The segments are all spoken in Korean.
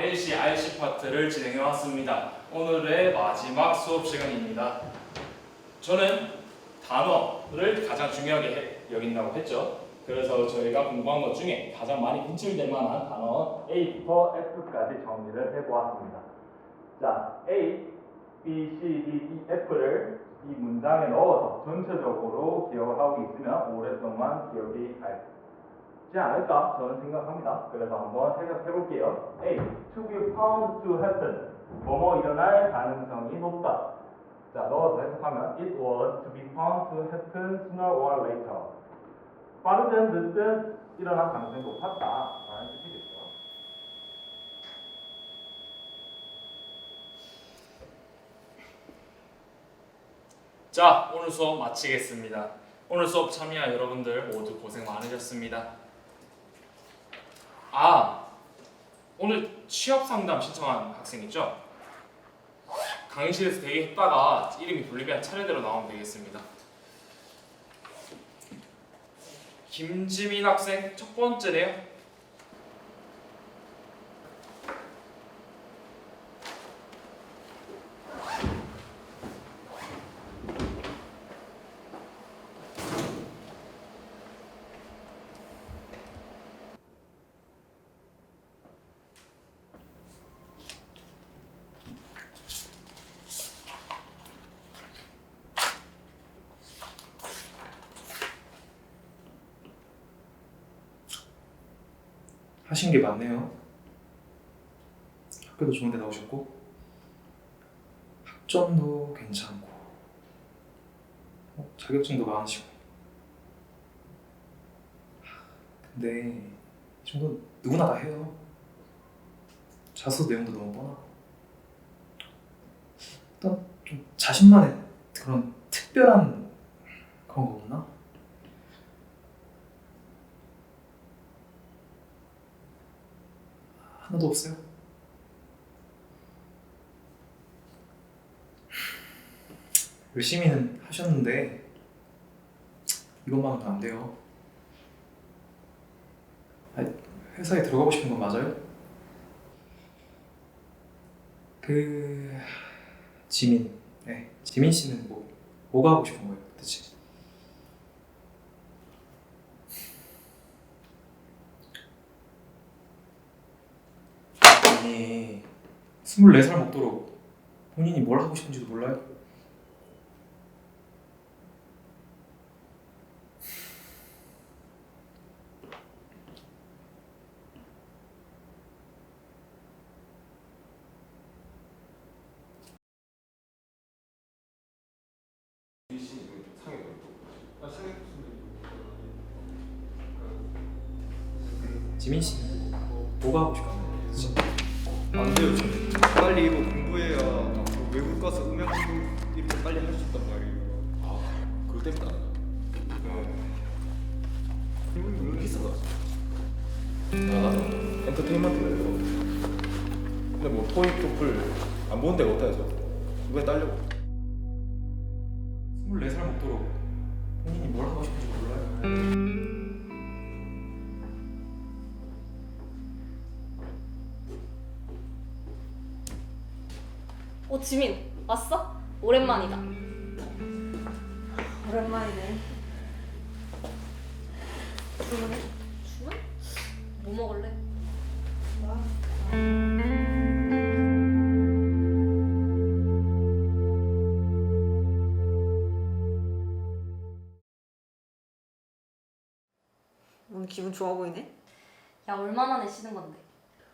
ABC, RC 파트를 진행해 왔습니다. 오늘의 마지막 수업 시간입니다. 저는 단어를 가장 중요하게 해- 여긴다고 했죠. 그래서 저희가 공부한 것 중에 가장 많이 분출될 만한 단어 A부터 F까지 정리를 해보았습니다. 자, A, B, C, D, E, F를 이 문장에 넣어서 전체적으로 기억을 하고 있으면 오랫동안 기억이 갈 지 않을까 저는 생각합니다. 그래서 한번 생각해 볼게요. A. To be found to happen. 뭐뭐 일어날 가능성이 높다. 자, 넣어서 해석하면 It was to be found to happen sooner or later. 빠르든 늦든 일어날 가능성이 높았다. 라는 뜻이겠죠. 자, 오늘 수업 마치겠습니다. 오늘 수업 참여한 여러분들 모두 고생 많으셨습니다. 아, 오늘 취업 상담 신청한 학생 있죠? 강의실에서 대기했다가 이름이 불리면 차례대로 나오면 되겠습니다. 김지민 학생 첫 번째네요. 하신 게 많네요. 학교도 좋은 데 나오셨고 학점도 괜찮고 어, 자격증도 많으시고 근데 이 정도 누구나 다 해요. 자소 내용도 너무 뻔하고 일단 좀 자신만의 그런 특별한 그런 거 없나? 하나도 없어요. 열심히는 하셨는데 이것만은 안 돼요. 아니, 회사에 들어가고 싶은 건 맞아요? 그 지민, 네, 지민 씨는 뭐 뭐가 하고 싶은 거예요, 도대체? 아니 24살 먹도록 본인이 뭘 하고 싶은지도 몰라요? 지민 뭐, 뭐가 하고 싶어요? 안 돼요 저는 빨리 이거 공부해야 앞으로 외국 가서 지금 이렇게 빨리 할 수 있단 말이에요 아, 그것 때문에 안 이건 왜 비싸다 나 엔터테인먼트예요. 근데 뭐 토익, 토플 안 보는 데가 없다 해서 이번에 따려고. 24살 먹도록 본인이 뭘 하고 싶은지 몰라요? 어 지민 왔어? 오랜만이다. 오랜만이네. 주문해? 주문? 뭐 먹을래? 오늘 기분 좋아 보이네. 야 얼마 만에 쉬는 건데?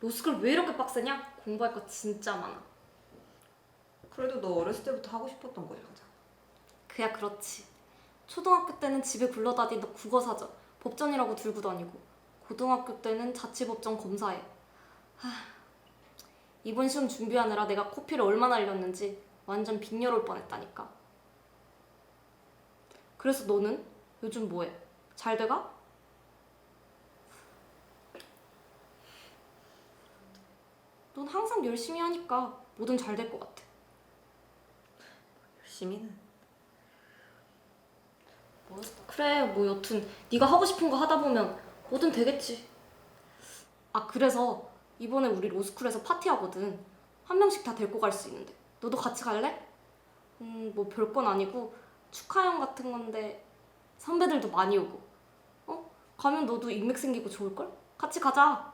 로스쿨 왜 이렇게 빡세냐? 공부할 거 진짜 많아. 그래도 너 어렸을 때부터 하고 싶었던 거잖아. 그야 그렇지. 초등학교 때는 집에 굴러다니다 국어사전, 법전이라고 들고 다니고 고등학교 때는 자치법정 검사해. 하, 이번 시험 준비하느라 내가 코피를 얼마나 흘렸는지 완전 빈혈 올 뻔했다니까. 그래서 너는 요즘 뭐해? 잘 돼가? 넌 항상 열심히 하니까 뭐든 잘 될 것 같아. 열심히는. 그래 뭐 여튼 네가 하고 싶은 거 하다 보면 뭐든 되겠지 아 그래서 이번에 우리 로스쿨에서 파티하거든. 한 명씩 다 데리고 갈 수 있는데. 너도 같이 갈래? 음, 뭐 별건 아니고 축하형 같은 건데 선배들도 많이 오고. 어? 가면 너도 인맥 생기고 좋을걸? 같이 가자.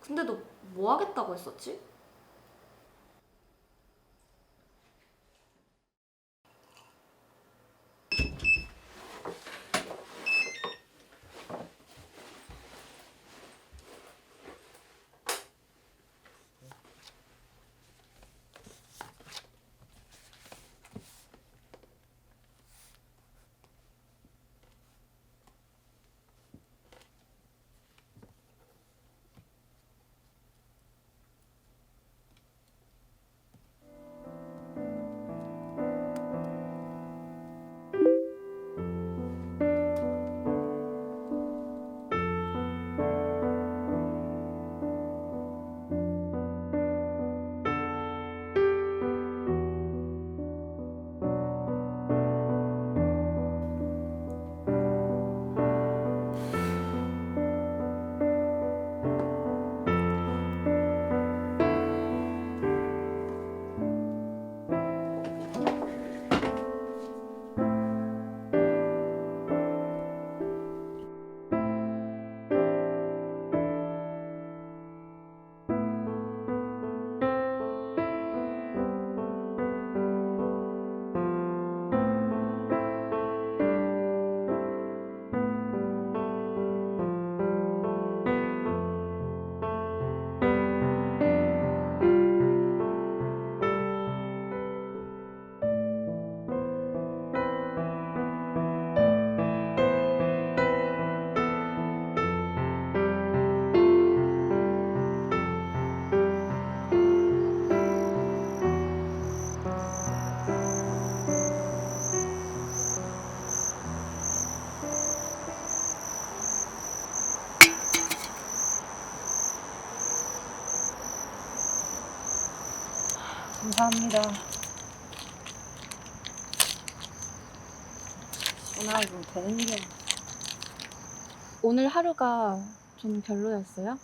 근데 너 뭐 하겠다고 했었지? 감사합니다. 전화가 좀 되는 일이야. 오늘 하루가 좀 별로였어요?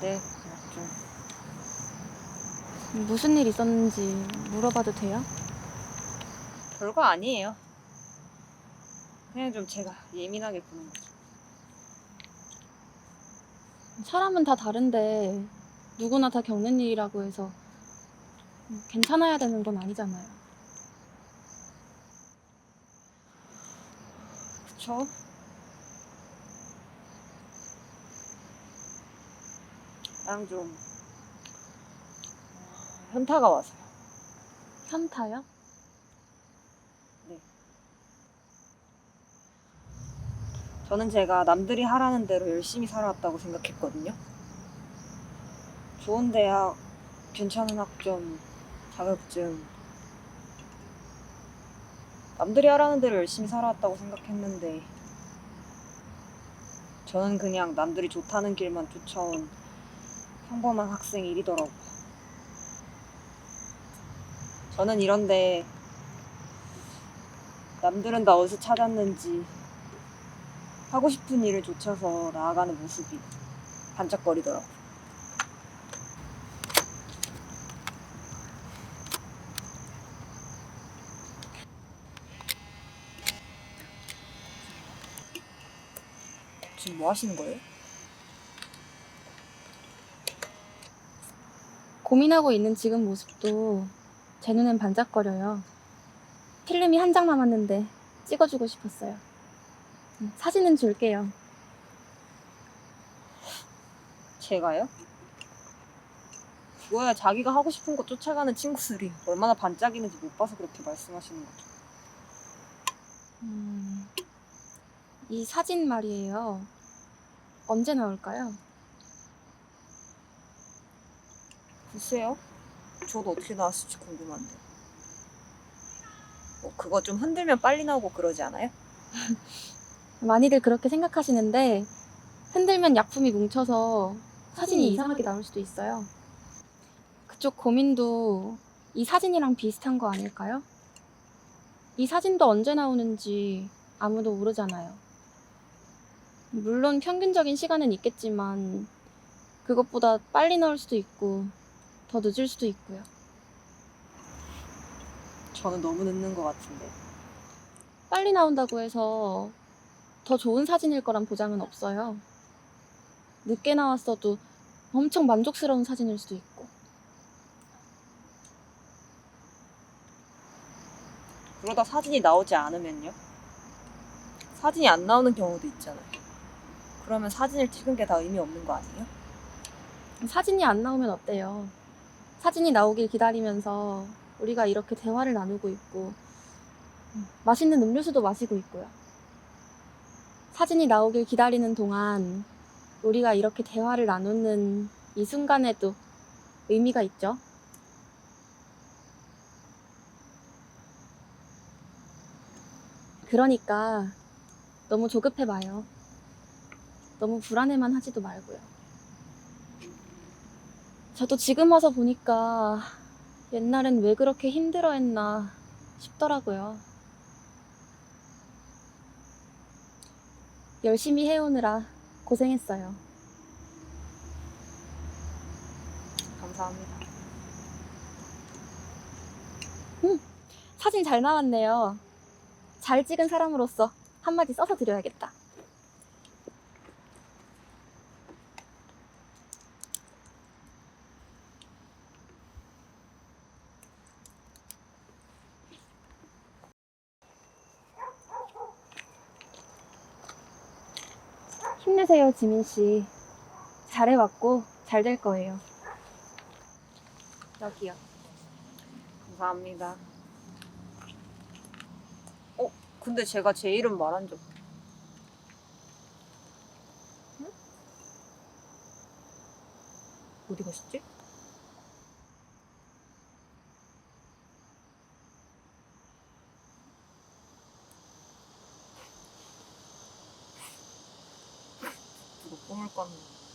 네, 좀 무슨 일 있었는지 물어봐도 돼요? 별거 아니에요. 그냥 좀 제가 예민하게 구는 거죠. 사람은 다 다른데 누구나 다 겪는 일이라고 해서 괜찮아야 되는 건 아니잖아요. 그쵸? 그냥 좀 어, 현타가 와서요. 현타요? 저는 제가 남들이 하라는 대로 열심히 살아왔다고 생각했거든요. 좋은 대학, 괜찮은 학점, 자격증. 남들이 하라는 대로 열심히 살아왔다고 생각했는데, 저는 그냥 남들이 좋다는 길만 쫓아온 평범한 학생 일이더라고요. 저는 이런데, 남들은 다 어디서 찾았는지, 하고 싶은 일을 좇아서 나아가는 모습이 반짝거리더라고. 지금 뭐 하시는 거예요? 고민하고 있는 지금 모습도 제 눈엔 반짝거려요. 필름이 한 장 남았는데 찍어주고 싶었어요. 음, 사진은 줄게요. 제가요? 그거야 자기가 하고 싶은 거 쫓아가는 친구들이 얼마나 반짝이는지 못 봐서 그렇게 말씀하시는 거죠. 음, 이 사진 말이에요. 언제 나올까요? 글쎄요. 저도 어떻게 나왔을지 궁금한데. 뭐 그거 좀 흔들면 빨리 나오고 그러지 않아요? 많이들 그렇게 생각하시는데 흔들면 약품이 뭉쳐서 사진이 이상하게 나올 수도 있어요. 그쪽 고민도 이 사진이랑 비슷한 거 아닐까요? 이 사진도 언제 나오는지 아무도 모르잖아요. 물론 평균적인 시간은 있겠지만 그것보다 빨리 나올 수도 있고 더 늦을 수도 있고요. 저는 너무 늦는 것 같은데. 빨리 나온다고 해서 더 좋은 사진일 거란 보장은 없어요. 늦게 나왔어도 엄청 만족스러운 사진일 수도 있고. 그러다 사진이 나오지 않으면요? 사진이 안 나오는 경우도 있잖아요. 그러면 사진을 찍은 게 다 의미 없는 거 아니에요? 사진이 안 나오면 어때요? 사진이 나오길 기다리면서 우리가 이렇게 대화를 나누고 있고 음, 맛있는 음료수도 마시고 있고요. 사진이 나오길 기다리는 동안 우리가 이렇게 대화를 나누는 이 순간에도 의미가 있죠. 그러니까 너무 조급해 봐요. 너무 불안해만 하지도 말고요. 저도 지금 와서 보니까 옛날엔 왜 그렇게 힘들어 했나 싶더라고요. 열심히 해오느라 고생했어요. 감사합니다. 사진 잘 나왔네요. 잘 찍은 사람으로서 한마디 써서 드려야겠다. 힘내세요, 지민 씨. 잘해왔고 잘 될 거예요. 여기요. 감사합니다. 어, 근데 제가 제 이름 말한 적. 응? 어디 가셨지? 꿈을 꿨나?